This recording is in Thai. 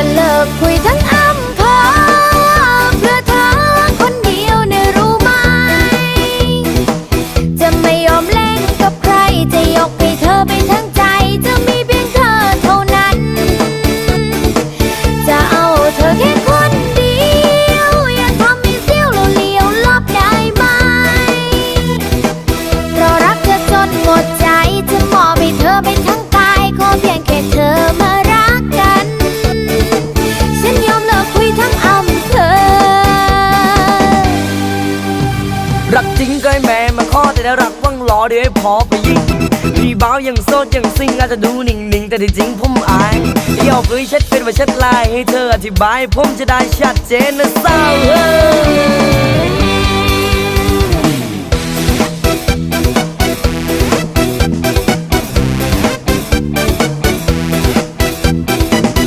จะเลิกคุยทั้ง รักจริงก็ให้แม่มาขอแต่ถ้ารักว่างรอเดี๋ยวให้พอไปยิงพี่บ้าวยังโสดยังซิงอาจจะดูนิ่งๆ แต่ที่จริงผมอายที่เอาปืนเช็ดเป็นว่าเช็ดลายให้เธออธิบาย ผมจะได้ชัดเจนนะเศร้า